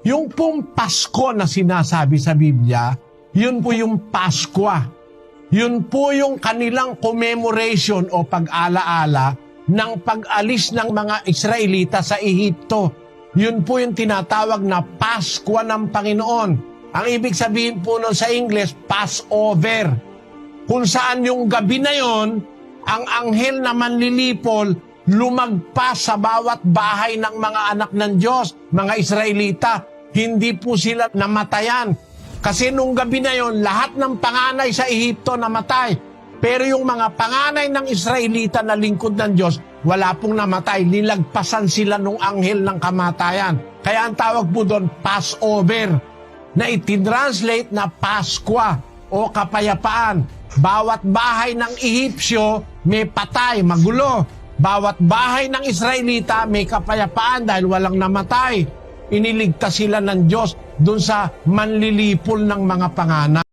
Yung pong Pasko na sinasabi sa Biblia, yun po yung Paskwa. Yun po yung kanilang commemoration o pag-alaala ng pag-alis ng mga Israelita sa Ehipto. Yun po yung tinatawag na Paskwa ng Panginoon. Ang ibig sabihin po nun sa English, Passover. Kung saan yung gabi na yon, ang anghel na manlilipol lumagpas sa bawat bahay ng mga anak ng Diyos, mga Israelita. Hindi po sila namatayan. Kasi nung gabi na yon, lahat ng panganay sa Ehipto namatay. Pero yung mga panganay ng Israelita na lingkod ng Diyos, wala pong namatay. Nilagpasan sila nung anghel ng kamatayan. Kaya ang tawag po doon, Passover, na itinranslate na Paskwa o kapayapaan. Bawat bahay ng Ehipsyo may patay, magulo. Bawat bahay ng Israelita may kapayapaan dahil walang namatay. Iniligtas sila ng Diyos dun sa manlilipol ng mga panganay.